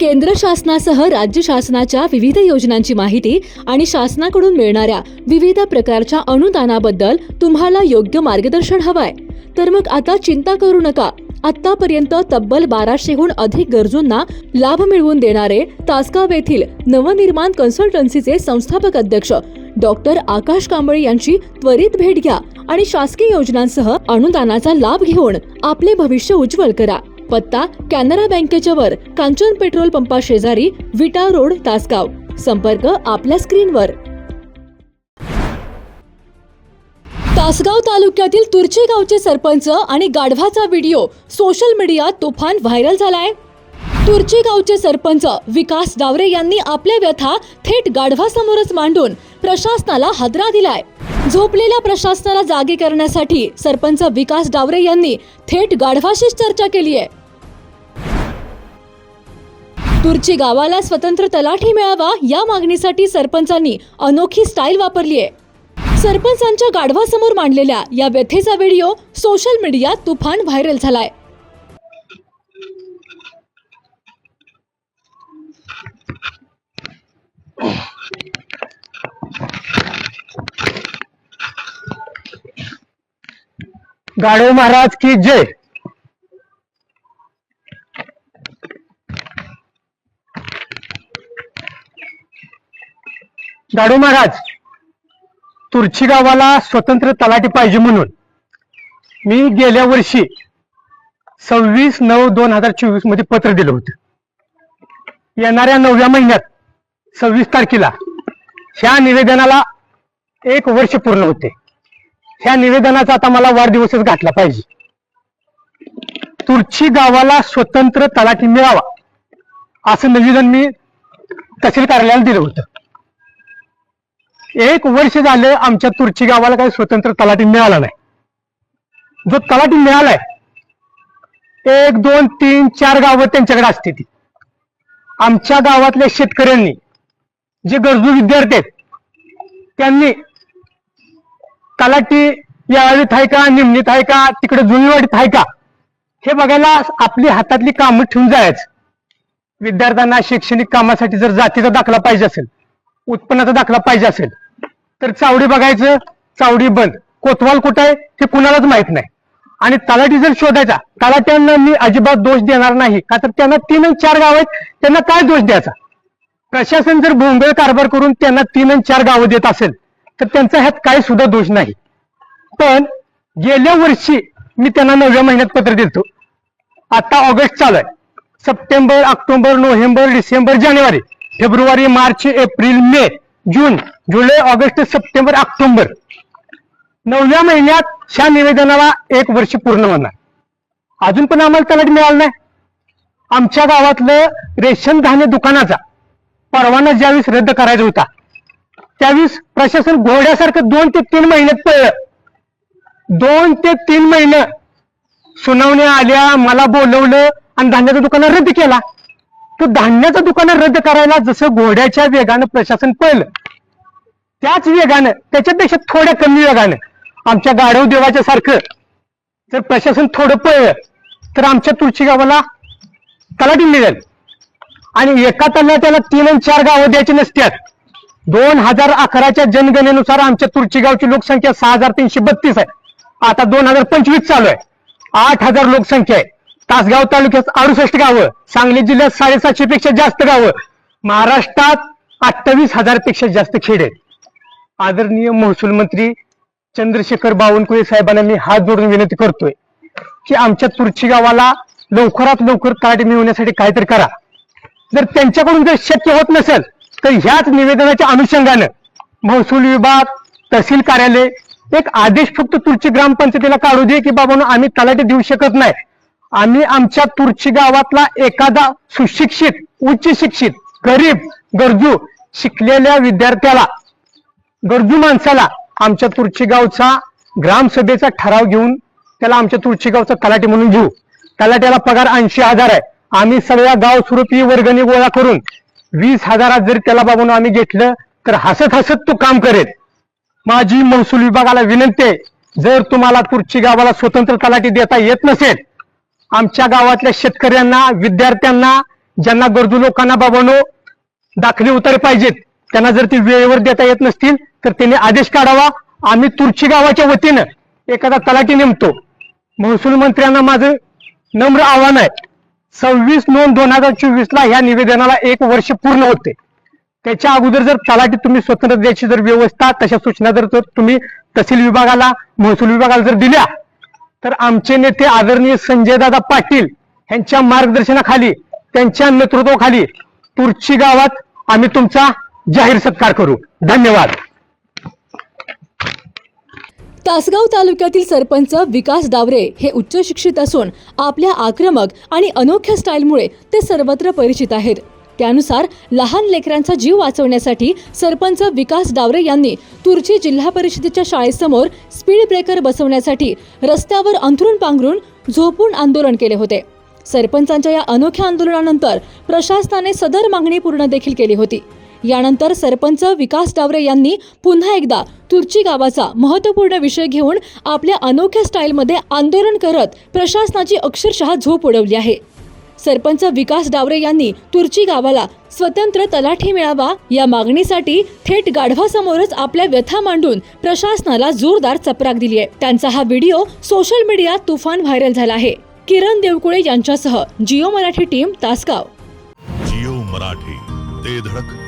केंद्र शासनासह राज्य शासनाच्या विविध योजनांची माहिती आणि शासनाकडून मिळणाऱ्या विविध प्रकारच्या अनुदानाबद्दल तुम्हाला योग्य मार्गदर्शन हवंय. तर मग आता चिंता करू नका. आतापर्यंत तब्बल बाराशेहून अधिक गरजूंना लाभ मिळवून देणारे तासगाव येथील नवनिर्माण कन्सल्टन्सीचे संस्थापक अध्यक्ष डॉक्टर आकाश कांबळे यांची त्वरित भेट घ्या आणि शासकीय योजनांसह अनुदानाचा लाभ घेऊन आपले भविष्य उज्ज्वल करा. पत्ता कॅनरा बँकेच्या वर कांचन पेट्रोल पंपा शेजारी विटा रोड तासगाव. संपर्क आपल्या स्क्रीनवर तासगाव तालुक्यातील तुर्चे गावचे सरपंच आणि गाढवाचा व्हिडिओ सोशल मीडियात तुफान व्हायरल झालाय. तुर्चे गावचे सरपंच विकास डावरे यांनी आपल्या व्यथा थेट गाढवासमोरच मांडून प्रशासनाला हादरा दिलाय. झोपलेल्या प्रशासनाला जागे करण्यासाठी सरपंच विकास डावरे यांनी थेट गाढवाशीच चर्चा केली आहे तुर्ची गावाला स्वतंत्र तलाठी मिळावा या मागणीसाठी सरपंचांनी अनोखी स्टाईल वापरली आहे. सरपंचांच्या गाढवासमोर मांडलेल्या या व्यथेचा व्हिडिओ सोशल मीडियात तुफान व्हायरल झालाय. गाढव महाराज की जय. दाडू महाराज तुर्ची गावाला स्वतंत्र तलाठी पाहिजे म्हणून मी गेल्या वर्षी सव्वीस नऊ दोन हजार चोवीसमध्ये पत्र दिलं होतं. येणाऱ्या नवव्या महिन्यात सव्वीस तारखेला ह्या निवेदनाला एक वर्ष पूर्ण होते. ह्या निवेदनाचा आता मला वाढदिवसच गाठला पाहिजे. तुर्ची गावाला स्वतंत्र तलाठी मिळावा असं निवेदन मी तहसील कार्यालयाला दिलं होतं. एक वर्ष झालं आमच्या तुर्ची गावाला काही स्वतंत्र तलाठी मिळाला नाही. जो तलाठी मिळालाय एक दोन तीन चार गावं त्यांच्याकडे असते ती. आमच्या गावातल्या शेतकऱ्यांनी जे गरजू विद्यार्थी आहेत त्यांनी तलाठी याळीत आहे का निमणीत आहे का तिकडे जुनीवाडीत आहे का हे बघायला आपली हातातली कामं ठेवून जायच. विद्यार्थ्यांना शैक्षणिक कामासाठी जर जातीचा दाखला पाहिजे असेल उत्पन्नाचा दाखला पाहिजे असेल तर चावडी बघायचं चावडी बंद. कोतवाल कुठं आहे हे कुणालाच माहीत नाही. आणि तलाठी जर शोधायचा तलाट्यांना मी अजिबात दोष देणार नाही का तर त्यांना तीन आणि चार गाव आहेत त्यांना काय दोष द्यायचा? प्रशासन जर भोंगळ कारभार करून त्यांना तीन आणि चार गावं देत असेल तर त्यांचा ह्यात काही सुद्धा दोष नाही. पण गेल्या वर्षी मी त्यांना नवव्या महिन्यात पत्र दिलतो. आता ऑगस्ट चालू आहे. सप्टेंबर ऑक्टोबर नोव्हेंबर डिसेंबर जानेवारी. फेब्रुवारी मार्च एप्रिल मे जून जुलै ऑगस्ट सप्टेंबर ऑक्टोबर. नवव्या महिन्यात ह्या निवेदनाला एक वर्ष पूर्ण होणार. अजून पण आम्हाला तलाठी मिळालं नाही. आमच्या गावातलं रेशन धान्य दुकानाचा परवाना ज्यावेळेस रद्द करायचा होता त्यावेळेस प्रशासन घोड्यासारखं दोन ते तीन महिन्यात पळलं. दोन ते तीन महिने सुनावण्या आल्या मला बोलवलं आणि धान्याचं दुकान रद्द केला. तो धान्याचं दुकान रद्द करायला जसं घोड्याच्या वेगानं प्रशासन पळलं त्याच वेगानं त्याच्यापेक्षा थोड्या कमी वेगानं आमच्या गाढव देवाच्या सारखं जर प्रशासन थोडं पळलं तर आमच्या तुळशी गावाला तलाठी मिळेल. आणि एका तलाट्याला तीन आणि चार गावं द्यायची नसत्यात. दोन हजार अकराच्या जनगणनेनुसार आमच्या तुळशी गावची लोकसंख्या सहा हजार तीनशे बत्तीस आहे. आता दोन हजार पंचवीस चालू आहे. आठ हजार लोकसंख्या आहे. तासगाव तालुक्यात अडुसष्ट गावं सांगली जिल्ह्यात साडेसातशे पेक्षा जास्त गावं महाराष्ट्रात अठ्ठावीस हजारपेक्षा जास्त खेड आहेत. आदरणीय महसूल मंत्री चंद्रशेखर बावनकुळे साहेबांना मी हात जोडून विनंती करतोय की आमच्या तुर्ची गावाला लवकरात लवकर कार्ड मिळवण्यासाठी काहीतरी करा. जर त्यांच्याकडून जर शक्य होत नसेल तर ह्याच निवेदनाच्या अनुषंगानं महसूल विभाग तहसील कार्यालय एक आदेश फक्त तुर्ची ग्रामपंचायतीला काढू दे की बाबा आम्ही तलाठी देऊ शकत नाही. आम्ही आमच्या तुरची गावातला एखादा सुशिक्षित उच्च शिक्षित गरीब गरजू शिकलेल्या विद्यार्थ्याला गरजू माणसाला आमच्या तुळची गावचा ग्रामसभेचा ठराव घेऊन त्याला आमच्या तुळशी गावचा तलाठी म्हणून घेऊ. तलाट्याला पगार ऐंशी हजार आहे. आम्ही सगळ्या गाव स्वरूपी वर्गणी गोळा करून वीस हजारात जर त्याला बाबून आम्ही घेतलं तर हसत हसत तो काम करेल. माझी महसूल विभागाला विनंती आहे जर तुम्हाला तुर्ची गावाला स्वतंत्र तलाठी देता येत नसेल आमच्या गावातल्या शेतकऱ्यांना विद्यार्थ्यांना ज्यांना गरजू लोकांना बाबांनो दाखले उतारे पाहिजेत. त्यांना जर ते वेळेवर देता येत नसतील तर त्यांनी आदेश काढावा. आम्ही तुर्ची गावाच्या वतीनं एखादा तलाठी नेमतो. महसूल मंत्र्यांना माझं नम्र आव्हान आहे. सव्वीस नोंद दोन हजार चोवीस ला ह्या निवेदनाला एक वर्ष पूर्ण होते. त्याच्या अगोदर जर तलाठी तुम्ही स्वतंत्र द्यायची जर व्यवस्था तशा सूचना जर तुम्ही तहसील विभागाला महसूल विभागाला जर दिल्या तर आमचे नेते आदरणीय संजयदादा पाटील यांच्या मार्गदर्शनाखाली त्यांच्या नेतृत्वाखाली तुर्ची गावात आम्ही तुमचा जाहीर सत्कार करू. धन्यवाद. तासगाव तालुक्यातील सरपंच विकास डावरे हे उच्च शिक्षित असून आपल्या आक्रमक आणि अनोख्या स्टाईलमुळे ते सर्वत्र परिचित आहेत. त्यानुसार लहान लेकरांचा जीव वाचवण्यासाठी सरपंच विकास डावरे यांनी तुर्ची जिल्हा परिषदेच्या शाळेसमोर स्पीड ब्रेकर बसवण्यासाठी रस्त्यावर अंथरून पांघरून झोपून आंदोलन केले होते. सरपंचांच्या या अनोख्या आंदोलनानंतर प्रशासनाने सदर मागणी पूर्ण देखील केली होती. यानंतर सरपंच विकास डावरे यांनी पुन्हा एकदा तुर्ची गावाचा महत्त्वपूर्ण विषय घेऊन आपल्या अनोख्या स्टाईलमध्ये आंदोलन करत प्रशासनाची अक्षरशः झोप उडवली आहे. सरपंच विकास डावरे यांनी तुर्ची गावाला स्वतंत्र तलाठी मिळावा या मागणीसाठी थेट गाढवासमोरच आपल्या व्यथा मांडून प्रशासनाला जोरदार चपराक दिली आहे. त्यांचा हा व्हिडिओ सोशल मीडियात तुफान व्हायरल झाला आहे. किरण देवकुळे यांच्यासह जिओ मराठी टीम तासगाव. जिओ मराठी ते धडक.